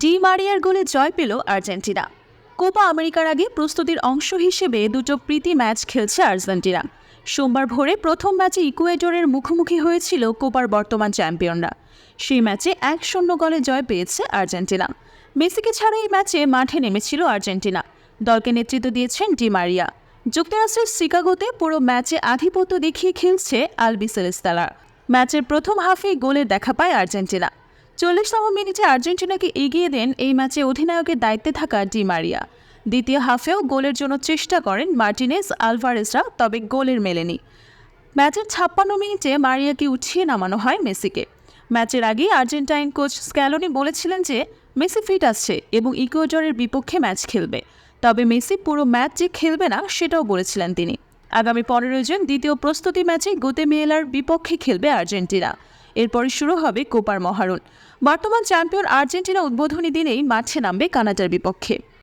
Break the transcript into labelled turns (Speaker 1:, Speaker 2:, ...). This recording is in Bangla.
Speaker 1: ডি মারিয়ার গোলে জয় পেল আর্জেন্টিনা। কোপা আমেরিকার আগে প্রস্তুতির অংশ হিসেবে দুটো প্রীতি ম্যাচ খেলছে আর্জেন্টিনা। সোমবার ভোরে প্রথম ম্যাচে ইকুয়েডরের মুখোমুখি হয়েছিল কোপার বর্তমান চ্যাম্পিয়নরা। সেই ম্যাচে এক শূন্য গোলে জয় পেয়েছে আর্জেন্টিনা। মেসিকে ছাড়া এই ম্যাচে মাঠে নেমেছিল আর্জেন্টিনা। দলকে নেতৃত্ব দিয়েছেন ডি মারিয়া। যুক্তরাষ্ট্রের শিকাগোতে পুরো ম্যাচে আধিপত্য দেখিয়ে খেলছে আলবিসেলেস্তালা ম্যাচের প্রথম হাফেই গোলের দেখা পায় আর্জেন্টিনা। চল্লিশতম মিনিটে আর্জেন্টিনাকে এগিয়ে দেন এই ম্যাচে অধিনায়কের দায়িত্বে থাকা ডি মারিয়া। দ্বিতীয় হাফেও গোলের জন্য চেষ্টা করেন মার্টিনেস আলভারেজরা, তবে গোলের মেলেনি। ম্যাচের ছাপ্পান্ন মিনিটে মারিয়াকে উঠিয়ে নামানো হয় মেসিকে। ম্যাচের আগে আর্জেন্টাইন কোচ স্ক্যালোনি বলেছিলেন যে, মেসি ফিট আসছে এবং ইকুয়েডরের বিপক্ষে ম্যাচ খেলবে। তবে মেসি পুরো ম্যাচ যে খেলবে না, সেটাও বলেছিলেন তিনি। আগামী পনেরোই জুন দ্বিতীয় প্রস্তুতি ম্যাচে গোতেমেলার বিপক্ষে খেলবে আর্জেন্টিনা। এরপরে শুরু হবে কোপার মহারণ। বর্তমান চ্যাম্পিয়ন আর্জেন্টিনা উদ্বোধনী দিনেই মাঠে নামবে কানাডার বিপক্ষে।